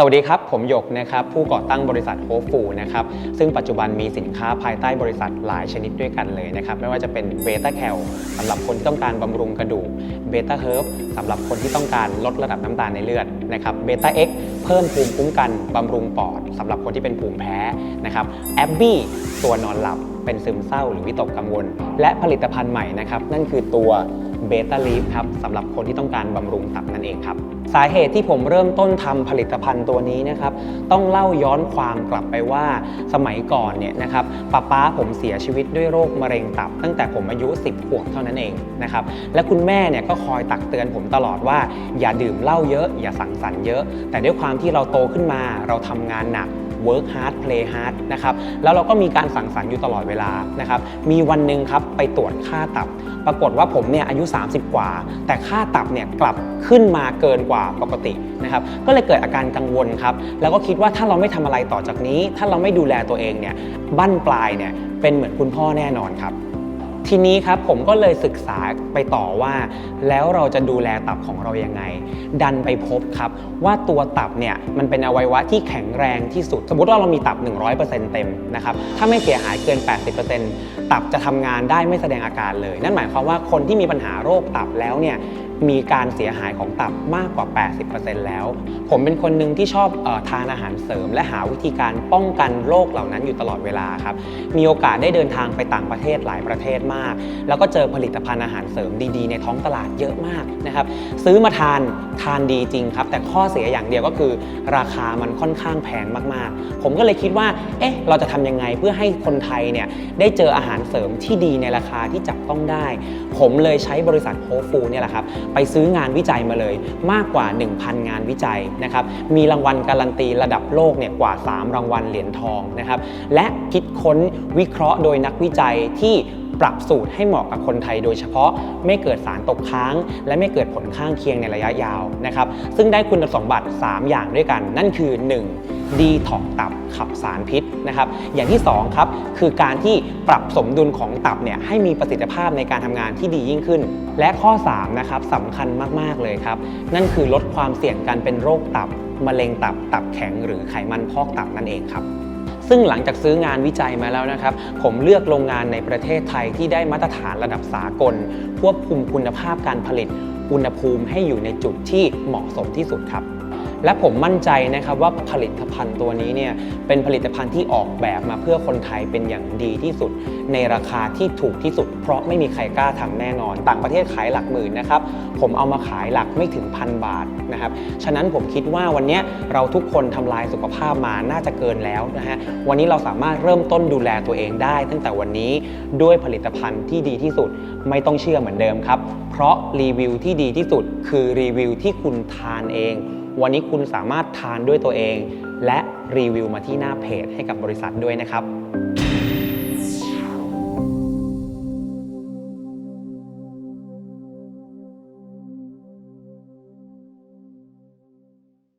สวัสดีครับ ผมหยกนะครับผู้ก่อตั้งบริษัทโฮฟูนะครับซึ่งปัจจุบันมีสินค้าภายใต้บริษัทหลายชนิดด้วยกันเลยนะครับไม่ว่าจะเป็นเบต้าแคลสำหรับคนที่ต้องการบำรุงกระดูกเบต้าเฮิร์บสำหรับคนที่ต้องการลดระดับน้ำตาลในเลือดนะครับเบต้าเอ็กเพิ่มภูมิคุ้มกันบำรุงปอดสำหรับคนที่เป็นภูมิแพ้นะครับแอบบี้ตัวนอนหลับ เป็นซึมเศร้าหรือวิตกกังวล และผลิตภัณฑ์ใหม่นะครับ นั่นคือตัวเบต้าลีฟครับสำหรับคนที่ต้องการบำรุงตับนั่นเองครับ สาเหตุที่ผมเริ่มต้นทำผลิตภัณฑ์ตัวนี้นะครับ ต้องเล่าย้อนความกลับไปว่าสมัยก่อนเนี่ยนะครับป้าป้าผมเสียชีวิตด้วยโรคมะเร็งตับ ตั้งแต่ผมอายุ 10 ขวบเท่านั้นเองนะครับ และคุณแม่เนี่ยก็คอยตักเตือนผมตลอดว่า อย่าดื่มเหล้าเยอะ อย่าสังสรรค์เยอะ แต่ด้วยความที่เราโตขึ้นมาเราทำงานหนัก work hard play hard นะครับแล้วเราก็มีการสั่งสรรค์อยู่ตลอดเวลานะครับมีวันหนึ่งครับไปตรวจค่าตับ ปรากฏว่าผมเนี่ยอายุ 30 กว่า แต่ค่าตับเนี่ยกลับขึ้นมาเกินกว่าปกตินะครับก็เลยเกิดอาการกังวลครับแล้วก็คิดว่าถ้าเราไม่ทำอะไรต่อจากนี้ ถ้าเราไม่ดูแลตัวเองเนี่ยบั้นปลายเนี่ยเป็นเหมือนคุณพ่อแน่นอนครับ ทีนี้ครับผมก็เลยศึกษาไปต่อว่า แล้วเราจะดูแลตับของเรายังไง ดันไปพบครับว่าตัวตับเนี่ยมันเป็นอวัยวะที่แข็งแรงที่สุด สมมติว่าเรามีตับ 100%เต็มนะครับถ้าไม่เสียหายเกิน 80%ตับจะทำงานได้ไม่แสดงอาการเลย นั่นหมายความว่าคนที่มีปัญหาโรคตับแล้วเนี่ยมีการเสียหายของตับมากกว่า 80%แล้ว ผมเป็นคนหนึ่งที่ชอบออทานอาหารเสริม และหาวิธีการป้องกันโรคเหล่านั้นอยู่ตลอดเวลาครับมีโอกาสได้เดินทางไปต่างประเทศหลายประเทศมาก แล้วก็เจอผลิตภัณฑ์อาหารเสริมดีๆ ในท้องตลาดเยอะมากนะครับ ซื้อมาทานทานดีจริงครับ แต่ข้อเสียอย่างเดียวก็คือ ราคามันค่อนข้างแพงมากๆ ผมก็เลยคิดว่า เอ๊ะ เราจะทำยังไงเพื่อให้คนไทยเนี่ยได้เจออาหารเสริมที่ดีในราคาที่จับต้องได้ ผมเลยใช้บริษัทโฮฟูเนี่ยแหละครับ ไปซื้องานวิจัยมาเลยมากกว่า 1,000 งานวิจัยนะครับ มีรางวัลการันตีระดับโลกเนี่ยกว่า 3 รางวัลเหรียญทองนะครับ และคิดค้นวิเคราะห์โดยนักวิจัยที่ ปรับสูตรให้เหมาะกับคนไทย โดยเฉพาะไม่เกิดสารตกค้าง และไม่เกิดผลข้างเคียงในระยะยาวนะครับ ซึ่งได้คุณสมบัติ 3 อย่างด้วยกัน นั่นคือ 1. ดีท็อกตับขับสารพิษนะครับ อย่างที่2ครับคือการที่ปรับสมดุลของตับเนี่ยให้มีประสิทธิภาพในการทำงานที่ดียิ่งขึ้น และข้อ3นะครับสำคัญมาก ๆ เลยครับ นั่นคือลดความเสี่ยงการเป็นโรคตับมะเร็งตับตับแข็งหรือไขมันพอกตับนั่นเองครับ ซึ่งหลังจากซื้องานวิจัยมาแล้วนะครับ ผมเลือกโรงงานในประเทศไทยที่ได้มาตรฐานระดับสากล ควบคุมคุณภาพการผลิต อุณหภูมิให้อยู่ในจุดที่เหมาะสมที่สุดครับ และผมมั่นใจนะครับว่าผลิตภัณฑ์ตัวนี้เนี่ยเป็นผลิตภัณฑ์ที่ออกแบบมาเพื่อคนไทยเป็นอย่างดีที่สุด ในราคาที่ถูกที่สุด เพราะไม่มีใครกล้าทำแน่นอน ต่างประเทศขายหลักหมื่นนะครับผมเอามาขายหลักไม่ถึงพันบาทนะครับฉะนั้นผมคิดว่าวันนี้เราทุกคนทำลายสุขภาพมาน่าจะเกินแล้วนะฮะวันนี้เราสามารถเริ่มต้นดูแลตัวเองได้ ตั้งแต่วันนี้ด้วยผลิตภัณฑ์ที่ดีที่สุดไม่ต้องเชื่อเหมือนเดิมครับ เพราะรีวิวที่ดีที่สุดคือรีวิวที่คุณทานเอง วันนี้คุณสามารถทานด้วยตัวเอง และรีวิวมาที่หน้าเพจให้กับบริษัทด้วยนะครับ